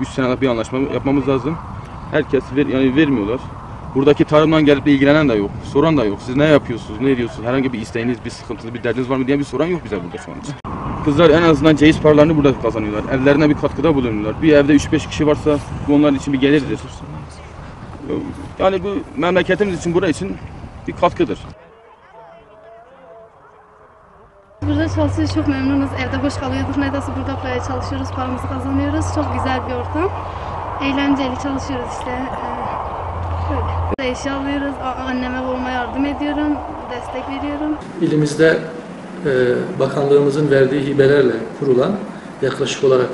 3 senelik bir anlaşma yapmamız lazım. Herkes ver, yani vermiyorlar. Buradaki tarımdan gelip ilgilenen de yok. Soran da yok. Siz ne yapıyorsunuz, ne ediyorsunuz, herhangi bir isteğiniz, bir sıkıntınız, bir derdiniz var mı diye bir soran yok bize burada şu an. Kızlar en azından ceyiz paralarını burada kazanıyorlar. Evlerine bir katkıda bulunuyorlar. Bir evde 3-5 kişi varsa bu onlar için bir gelirdir. Yani bu memleketimiz için, burası için bir katkıdır. Burada çalışıyoruz, çok memnunuz. Evde boş kalıyorduk. Nedense burada buraya çalışıyoruz, paramızı kazanıyoruz. Çok güzel bir ortam. Eğlenceli çalışıyoruz işte. Ee, Böyle. Eşya alıyoruz. A- Anneme babama yardım ediyorum. Destek veriyorum. İlimizde e, bakanlığımızın verdiği hibelerle kurulan yaklaşık olarak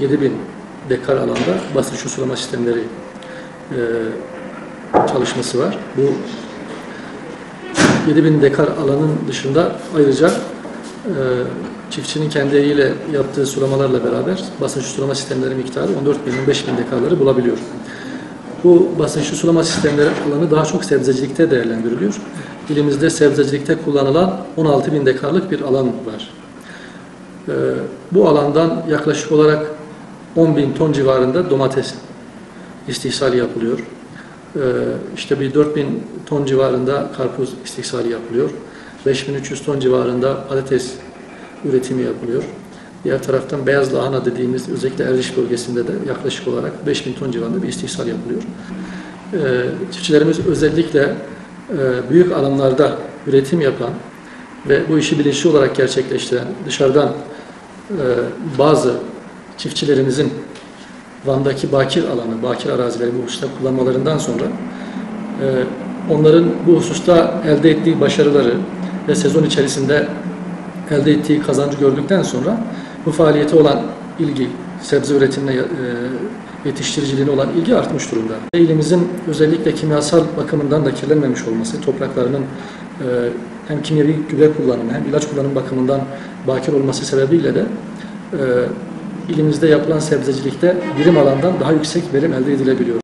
7000 dekar alanda basınç su sulama sistemleri e, çalışması var. Bu 7000 dekar alanın dışında ayrıca çiftçinin kendi eliyle yaptığı sulamalarla beraber basınç su sulama sistemleri miktarı 14 bin 15 bin dekarları bulabiliyor. Bu basınçlı sulama sistemleri alanı daha çok sebzecilikte değerlendiriliyor. İlimizde sebzecilikte kullanılan 16 bin dekarlık bir alan var. Ee, bu alandan yaklaşık olarak 10 bin ton civarında domates istihsali yapılıyor. Ee, işte bir 4 bin ton civarında karpuz istihsali yapılıyor. 5300 ton civarında patates üretimi yapılıyor. Diğer taraftan beyaz lahana dediğimiz özellikle Erciş bölgesinde de yaklaşık olarak 5000 ton civarında bir istihsal yapılıyor. Ee, çiftçilerimiz özellikle e, büyük alanlarda üretim yapan ve bu işi bilinçli olarak gerçekleştiren dışarıdan e, bazı çiftçilerimizin Van'daki bakir alanı, bakir arazileri bu hususta kullanmalarından sonra e, onların bu hususta elde ettiği başarıları ve sezon içerisinde elde ettiği kazancı gördükten sonra bu faaliyete olan ilgi, sebze üretimine e, yetiştiriciliğine olan ilgi artmış durumda. İlimizin özellikle kimyasal bakımından da kirlenmemiş olması, topraklarının e, hem kimyevi gübre kullanımı hem ilaç kullanım bakımından bakir olması sebebiyle de e, ilimizde yapılan sebzecilikte birim alandan daha yüksek verim elde edilebiliyor.